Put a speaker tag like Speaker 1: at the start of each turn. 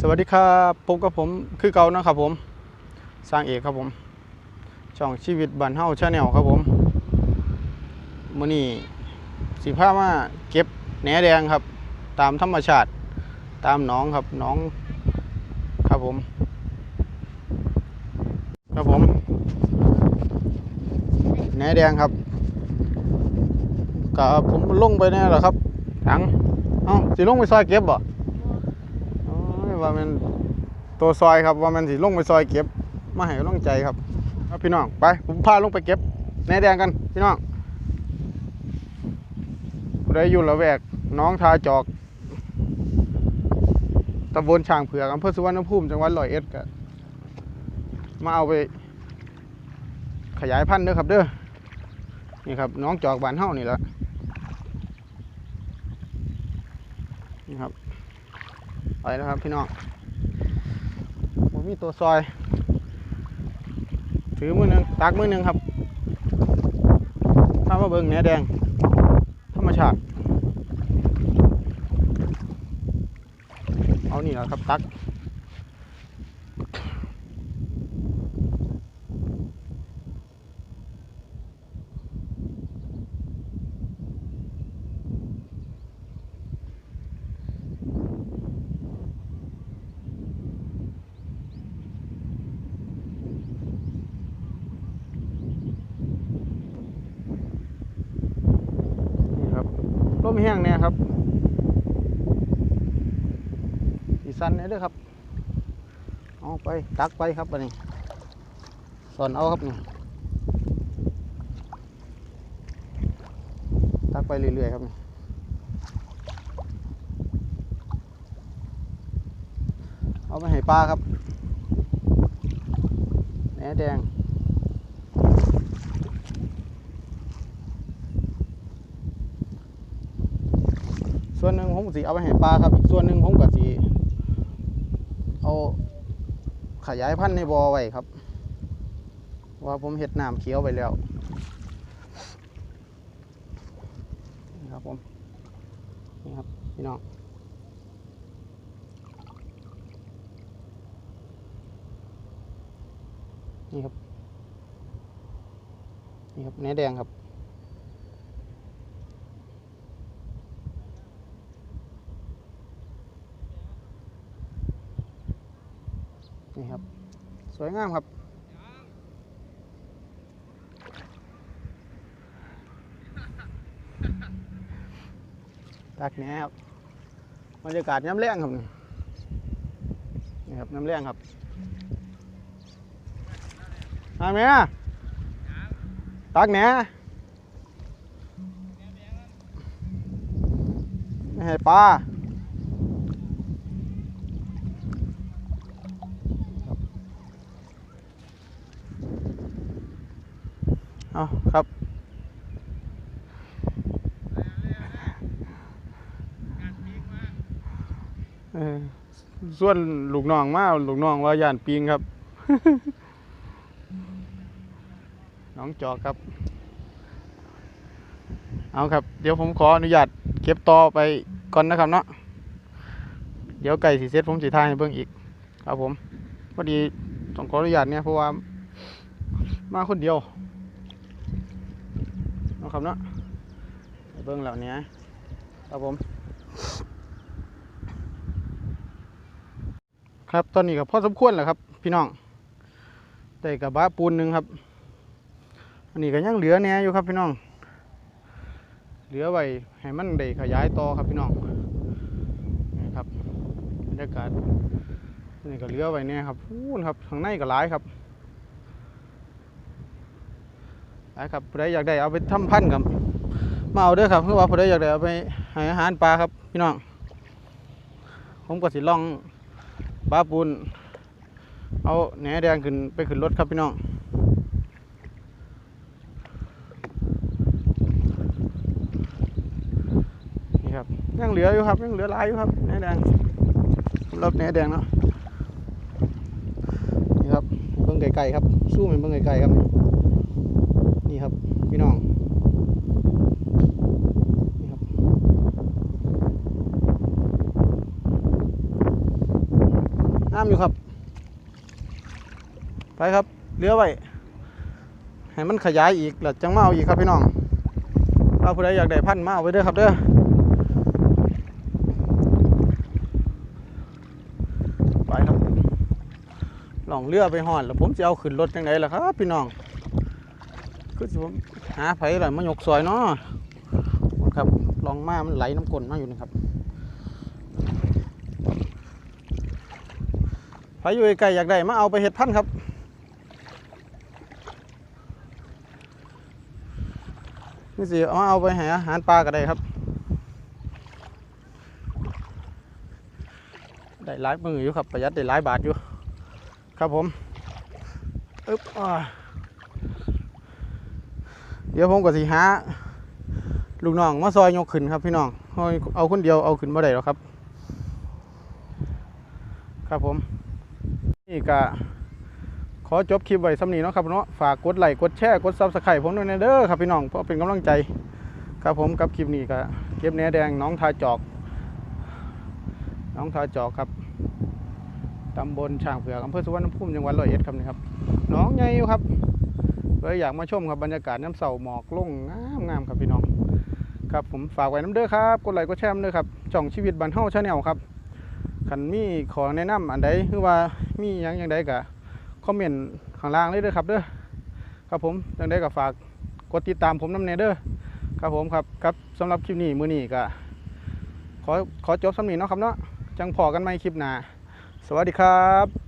Speaker 1: สวัสดีครับพบกับผมคือเก่านะครับผมสร้างเอกครับผม ช่องชีวิตบันเฮาชาแนลครับผมมื้อนี้สิพามาเก็บแหนแดงครับ ตามธรรมชาติตามน้องครับน้องครับผม ครับผมแหนแดงครับก็ผมลงไปแน่หละครับถังเอ้าสิลงไปซอยเก็บบ่ ว่ามันตัวซอยครับว่ามันสิลงไปซอยเก็บมาให้กำลังใจครับครับพี่น้องไปผมพาลงไปเก็บแหนแดงกันพี่น้องผู้อยู่ละแวกน้องทาจอกตำบลช่างเผือกอำเภอสุวรรณภูมิจังหวัดร้อยเอ็ดก็มาเอาไป ขยายพันธุ์เด้อครับเด้อนี่ครับน้องจอกบานเฮานี่แหละนี่ครับ ไปแล้วครับพี่น้องผมมีตัวซอย ถือมือหนึ่งตักมือหนึ่งครับถ้ามาเบิ้งเนื้อแดง ธรรมชาติ เอานี่แหละครับตัก นี่ครับ ร่มแห้งเนี่ยครับสีสันเนี่ยด้อครับเอาไปตักไปครับอันนี้สอนเอาครับนี่ตักไปเรื่อยๆครับนี่เอาไปให้ปลาครับแหนแดง ส่วนหนึ่งผมสิเอาไปให้ปลาครับ อีกส่วนหนึ่งผมก็สิเอาขยายพันธุ์ในบ่อไว้ครับ ว่าผมเห็ดน้ำเขียวไปแล้วนี่ครับผมนี่ครับพี่น้องนี่ครับนี่ครับเนื้อแดงครับ นี่ครับ สวยงามครับ ตักแหนครับบรรยากาศน้ำแรงครับนี่ครับน้ำแรงครับมาไหมอะตักแหนไม่ให้ปลา เอาครับ เออส่วนลูกน้องมาลูกน้องว่าย่านปิงครับ น้องจอกครับ เอาครับ เดี๋ยวผมขออนุญาตเก็บต่อไปก่อนนะครับเนาะเดี๋ยวไก่สีเซ็ตผมสีทายให้เบิ่งอีก ครับผมพอดีต้องขออนุญาตเนี่ยเพราะว่ามาคนเดียวเนะครับเนาะเบิ้องเหล่านี้ครับผม ครับตอนนี้ก็พอสมควรแล้วครับ พี่น้องได้กับบะปูนหนึ่งครับ อันนี้ก็ยังเหลือแน่อยู่ครับพี่น้อง เหลือไว้ให้มันได้ขยายต่อครับพี่น้องนี่ครับบรรยากาศนี่ก็เหลือไว้เนี่ยครับพูนครับข้างในก็หลายครับ หลายครับผู้ใดอยากได้เอาไปทำพันธุ์ครับมาเอาเด้อครับเพราะว่าผู้ใดอยากได้เอาไปให้อาหารปลาครับพี่น้องผมก็สิลองปลาปูนเอาแหนแดงขึ้นไปขึ้นรถครับพี่น้องนี่ครับยังเหลืออยู่ครับยังเหลือหลายอยู่ครับแหนแดงรับแหนแดงเนาะนี่ครับเบิ่งไกลๆครับสู้มันเบิ่งไกลๆครับ นี่ครับ พี่น้อง นี่ครับ น้ำอยู่ครับ ไปครับเลี้ยวไว้ให้มันขยายอีกแล้วจังมาเอาอีกครับพี่น้องถ้าผู้ใดอยากได้พันธุ์มาเอาไว้เด้อครับเด้อไปครับลองเรือไปหอนแล้วผมจะเอาขึ้นรถจังไดล่ะครับ พี่น้องคือผมหาไผหล่ะมายกซอยเนาะครับลองมามันไหลน้ำกลนมาอยู่นะครับไผอยู่ไกลอยากได้มาเอาไปเห็ดพันธุ์ครับ สิเอาเอาไปห้อาหารปลาก็ได้ครับ ได้หลายมืออยู่ครับประหยัดได้หลายบาทอยู่ ครับผมอึ๊บอ่าเดี๋ยวผมก็สิหาลูกน้องมาซอยยกขึ้นครับพี่น้องเอาคนเดียวเอาขึ้นมาได้หรอครับ ครับผม นี่ก็ ขอจบคลิปไว้สำนีเนาะครับเนาะฝากกดไลค์กดแชร์กดซับสไครต์ผมด้วยนะเด้อครับพี่น้องเพราะเป็นกำลังใจครับผมกับคลิปนี้ก็เก็บเนื้อแดงน้องทาจอก น้องทาจอกครับตำบลช่างเผือกอำเภอสุวรรณภูมิจังหวัดร้อยเอ็ดครับนี่ครับน้องใหญ่อยู่ครับเลยอยากมาชมครับบรรยากาศน้ำเสาหมอกลงงามงามๆครับพี่น้อง ครับผมฝากไว้น้ำเด้อครับกดไลค์กดแชร์น้ำเด้อครับจ่องชีวิตบันเฮาชาแนลครับขันมีของแนะนำอันใดหรือว่ามีหยังอย่างใดก็ คอมเมนต์ข้างล่างเลยเด้อครับเด้อครับผมจังได้ก็ฝากกดติดตามผมน้ำเนเด้อครับผมครับครับสำหรับคลิปนี้มือนี้ก็ขอขอจบสำนีเนาะครับเนาะจังพอกันไหมคลิปหน้าสวัสดีครับ